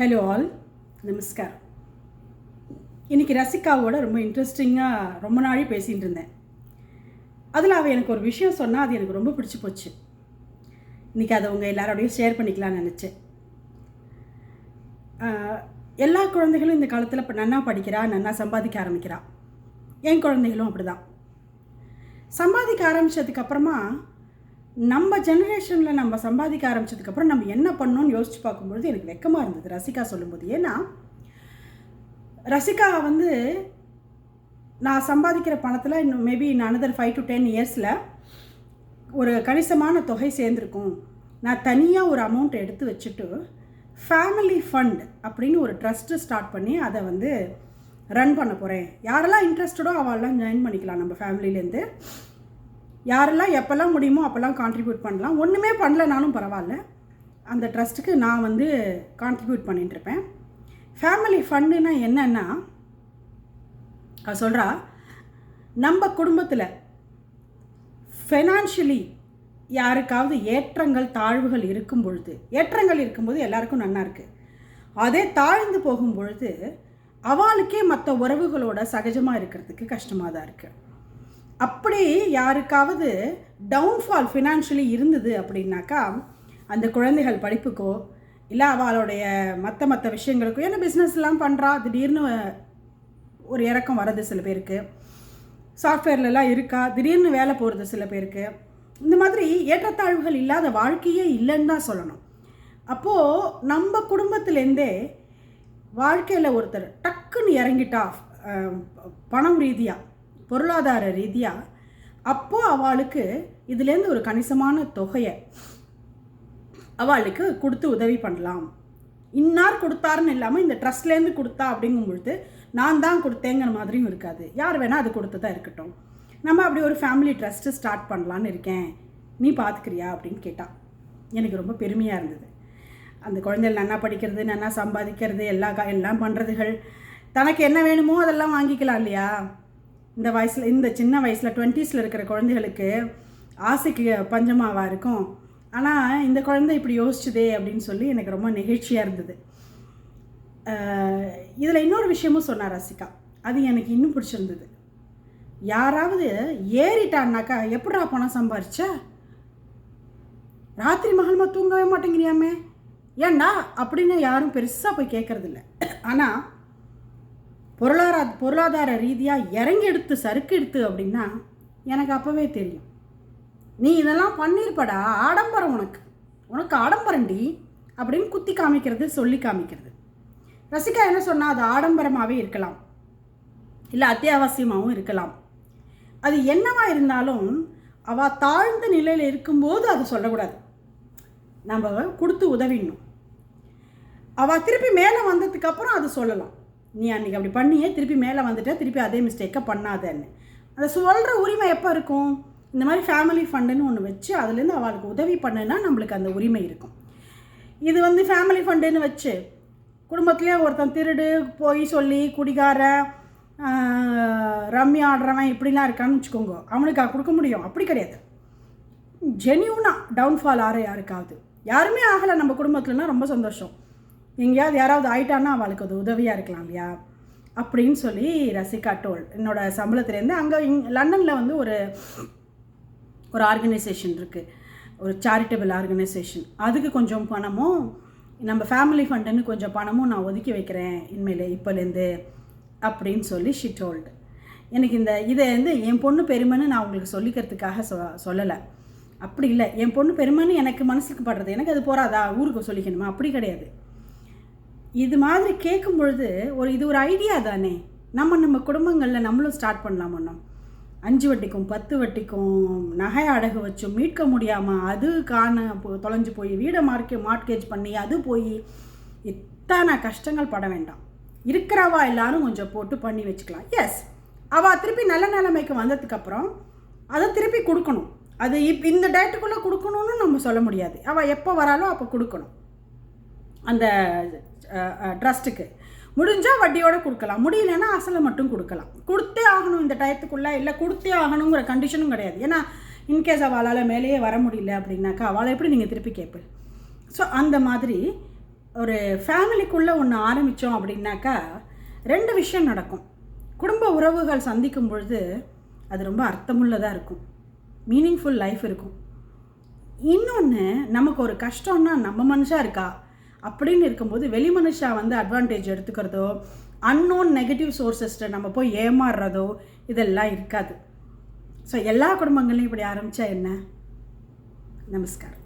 Hello all நமஸ்கார் இன்றைக்கி ரசிகாவோட ரொம்ப இன்ட்ரெஸ்டிங்காக ரொம்ப நாளே பேசிகிட்டு இருந்தேன். அதில் அவள் எனக்கு ஒரு விஷயம் சொன்னால் அது எனக்கு ரொம்ப பிடிச்சி போச்சு. இன்றைக்கி அதை உங்கள் எல்லாரோடையும் ஷேர் பண்ணிக்கலாம்னு நினச்சேன். எல்லா குழந்தைகளும் இந்த காலத்தில் இப்போ நன்னா படிக்கிறா நன்னா சம்பாதிக்க ஆரம்பிக்கிறா. என் குழந்தைகளும் அப்படி தான் சம்பாதிக்க ஆரம்பித்ததுக்கப்புறமா நம்ம ஜெனரேஷனில் நம்ம சம்பாதிக்க ஆரம்பிச்சதுக்கப்புறம் நம்ம என்ன பண்ணோன்னு யோசிச்சு பார்க்கும்பொழுது எனக்கு வெக்கமாக இருந்தது ரசிகா சொல்லும்போது. ஏன்னா ரசிகா வந்து நான் சம்பாதிக்கிற பணத்தில் இன்னும் maybe in another five to ten இயர்ஸில் ஒரு கணிசமான தொகை சேர்ந்துருக்கும். நான் தனியாக ஒரு அமௌண்ட் எடுத்து வச்சுட்டு ஃபேமிலி ஃபண்ட் அப்படின்னு ஒரு ட்ரஸ்ட்டு ஸ்டார்ட் பண்ணி அதை வந்து ரன் பண்ண போகிறேன் யாரெல்லாம் இன்ட்ரெஸ்டடோ அவெல்லாம் ஜாயின் பண்ணிக்கலாம் நம்ம ஃபேமிலியிலேருந்து யாரெல்லாம் எப்போல்லாம் முடியுமோ அப்போல்லாம் கான்ட்ரிபியூட் பண்ணலாம். ஒன்றுமே பண்ணலனாலும் பரவாயில்ல. அந்த ட்ரஸ்ட்டுக்கு நான் வந்து கான்ட்ரிபியூட் பண்ணிட்டுருப்பேன் ஃபேமிலி ஃபண்டுனா என்னன்னா சொல்கிறா நம்ம குடும்பத்தில் ஃபைனான்ஷியலி யாருக்காவது ஏற்றங்கள் தாழ்வுகள் இருக்கும் பொழுது ஏற்றங்கள் இருக்கும்போது எல்லாருக்கும் நல்லா இருக்குது அதே தாழ்ந்து போகும் பொழுது அவளுக்கே மற்ற உறவுகளோட சகஜமாக இருக்கிறதுக்கு கஷ்டமாக தான் இருக்குது அப்படி யாருக்காவது டவுன்ஃபால் ஃபினான்ஷியலி இருந்தது அப்படின்னாக்கா அந்த குழந்தைகள் படிப்புக்கோ இல்லை அவளுடைய மற்ற மற்ற விஷயங்களுக்கோ ஏன்னா பிஸ்னஸ்லாம் பண்ணுறா திடீர்னு ஒரு இறக்கம் வர்றது சில பேருக்கு. சாஃப்ட்வேர்லலாம் இருக்கா திடீர்னு வேலை போகிறது சில பேருக்கு. இந்த மாதிரி ஏற்றத்தாழ்வுகள் இல்லாத வாழ்க்கையே இல்லைன்னு தான் சொல்லணும். அப்போது நம்ம குடும்பத்துலேருந்தே வாழ்க்கையில் ஒருத்தர் டக்குன்னு இறங்கிட்டா பணம் ரீதியாக பொருளாதார ரீதியாக அப்போது அவளுக்கு இதுலேருந்து ஒரு கணிசமான தொகையை அவளுக்கு கொடுத்து உதவி பண்ணலாம். இன்னார் கொடுத்தாருன்னு இல்லாமல் இந்த ட்ரஸ்ட்லேருந்து கொடுத்தா அப்படிங்கும் பொழுது நான் தான் கொடுத்தேங்கிற மாதிரியும் இருக்காது. யார் வேணால் அது கொடுத்து தான் இருக்கட்டும். நம்ம அப்படி ஒரு ஃபேமிலி ட்ரஸ்ட்டு ஸ்டார்ட் பண்ணலான்னு இருக்கேன். நீ பார்த்துக்கிறியா அப்படின்னு கேட்டா. எனக்கு ரொம்ப பெருமையாக இருந்தது. அந்த குழந்தைகள் நன்னா படிக்கிறது நன்னா சம்பாதிக்கிறது எல்லா எல்லாம் பண்ணுறதுகள் தனக்கு என்ன வேணுமோ அதெல்லாம் வாங்கிக்கலாம் இல்லையா? இந்த வயசில் இந்த சின்ன வயசில் டுவெண்ட்டீஸில் இருக்கிற குழந்தைகளுக்கு ஆசைக்கு பஞ்சமாவாக இருக்கும். ஆனால் இந்த குழந்தை இப்படி யோசிச்சுதே அப்படின்னு சொல்லி எனக்கு ரொம்ப நெகிழ்ச்சியாக இருந்தது. இதில் இன்னொரு விஷயமும் சொன்னார் ரசிகா அது எனக்கு இன்னும் பிடிச்சிருந்தது. யாராவது ஏறிட்டான்னாக்கா எப்படிடா பணம் சம்பாரிச்ச? ராத்திரி மகள்மா தூங்கவே மாட்டேங்கிறியாமே? ஏண்டா? அப்படின்னு யாரும் பெருசாக போய் கேட்கறதில்ல ஆனால் பொருளாதார பொருளாதார ரீதியாக இறங்கி எடுத்து சறுக்கு எடுத்து அப்படின்னா எனக்கு அப்போவே தெரியும். நீ இதெல்லாம் பண்ணியிருப்படா ஆடம்பரம் உனக்கு. உனக்கு ஆடம்பரண்டி அப்படின்னு குத்தி காமிக்கிறது சொல்லி காமிக்கிறது. ரசிகா என்ன சொன்னால் அது ஆடம்பரமாகவே இருக்கலாம். இல்லை அத்தியாவசியமாகவும் இருக்கலாம். அது என்னவா இருந்தாலும் அவள் தாழ்ந்த நிலையில் இருக்கும்போது அதை சொல்லக்கூடாது. நம்ம கொடுத்து உதவிடணும். அவள் திருப்பி மேலே வந்ததுக்கப்புறம் அது சொல்லலாம். நீ அன்றைக்கி அப்படி பண்ணியே திருப்பி மேலே வந்துட்ட திருப்பி அதே மிஸ்டேக்கை பண்ணாதன்னு. அதை சொல்கிற உரிமை எப்போ இருக்கும்? இந்த மாதிரி ஃபேமிலி ஃபண்டுன்னு ஒன்று வச்சு அதுலேருந்து அவளுக்கு உதவி பண்ணுன்னா நம்மளுக்கு அந்த உரிமை இருக்கும். இது வந்து ஃபேமிலி ஃபண்டுன்னு வச்சு குடும்பத்துலேயே ஒருத்தன் திருடு போய் சொல்லி குடிகார ரம்மி ஆடுறவன் இப்படிலாம் இருக்கான்னு வச்சுக்கோங்க. அவனுக்கு கொடுக்க முடியும். அப்படி கிடையாது. ஜெனியூனாக டவுன்ஃபால் ஆற யாருக்காவது யாருமே ஆகலை நம்ம குடும்பத்துலனா ரொம்ப சந்தோஷம். எங்கேயாவது யாராவது ஆயிட்டான்னா அவளுக்கு அது உதவியாக இருக்கலாம் இல்லையா? அப்படின்னு சொல்லி ரசிகா டோல் என்னோட சம்பளத்துலேருந்து அங்கே இங் லண்டனில் வந்து ஒரு ஒரு ஆர்கனைசேஷன் இருக்குது ஒரு சேரிட்டபிள் ஆர்கனைசேஷன் அதுக்கு கொஞ்சம் பணமும் நம்ம ஃபேமிலி ஃபண்டுன்னு கொஞ்சம் பணமும் நான் ஒதுக்கி வைக்கிறேன் இனிமேல் இப்போலேருந்து அப்படின்னு சொல்லி ஷி டோல்டு எனக்கு இந்த இதை வந்து என் பொண்ணு பெருமைன்னு நான் உங்களுக்கு சொல்லிக்கிறதுக்காக சொ சொல்லலை. அப்படி இல்லை. என் பொண்ணு பெருமைன்னு எனக்கு மனசுக்கு படுறது எனக்கு அது போகாதா ஊருக்கு சொல்லிக்கணுமா? அப்படி கிடையாது. இது மாதிரி கேட்கும் பொழுது ஒரு இது ஒரு ஐடியா தானே. நம்ம நம்ம குடும்பங்களில் நம்மளும் ஸ்டார்ட் பண்ணலாம் ஒன்றும் அஞ்சு வட்டிக்கும் பத்து வட்டிக்கும் நகை அடகு வச்சும் மீட்க முடியாமல் அது காண தொலைஞ்சு போய் வீடை மார்க்கே மார்க்கேஜ் பண்ணி அது போய் இத்தனை கஷ்டங்கள் பட வேண்டாம். இருக்கிறவா எல்லாரும் கொஞ்சம் போட்டு பண்ணி வச்சுக்கலாம். எஸ் அவள் திருப்பி நல்ல நிலைமைக்கு வந்ததுக்கப்புறம் அதை திருப்பி கொடுக்கணும். அது இப் இந்த டேட்டுக்குள்ளே கொடுக்கணும்னு நம்ம சொல்ல முடியாது. அவள் எப்போ வராலோ அப்போ கொடுக்கணும். அந்த ட்ரஸ்ட்டுக்கு முடிஞ்சால் வட்டியோட கொடுக்கலாம். முடியலன்னா அசலை மட்டும் கொடுக்கலாம். கொடுத்தே ஆகணும் இந்த டயத்துக்குள்ளே. இல்லை கொடுத்தே ஆகணுங்கிற கண்டிஷனும் கிடையாது. ஏன்னா இன்கேஸ் அவளால் மேலேயே வர முடியல அப்படின்னாக்கா அவளை எப்படி நீங்கள் திருப்பி கேட்பேன் ஸோ அந்த மாதிரி ஒரு ஃபேமிலிக்குள்ளே ஒன்று ஆரம்பித்தோம் அப்படின்னாக்கா ரெண்டு விஷயம் நடக்கும். குடும்ப உறவுகள் சந்திக்கும் பொழுது அது ரொம்ப அர்த்தமுள்ளதாக இருக்கும். மீனிங்ஃபுல் லைஃப் இருக்கும். இன்னொன்று நமக்கு ஒரு கஷ்டம்னா நம்ம மனுஷாக இருக்கா? அப்படின்னு இருக்கும்போது வெளி மனுஷா வந்து அட்வான்டேஜ் எடுத்துக்கிறதோ அன்னோன் நெகட்டிவ் சோர்ஸஸ்ட்டை நம்ம போய் ஏமாறுறதோ இதெல்லாம் இருக்காது. ஸோ எல்லா குடும்பங்களையும் இப்படி ஆரம்பித்தா என்ன? நமஸ்காரம்.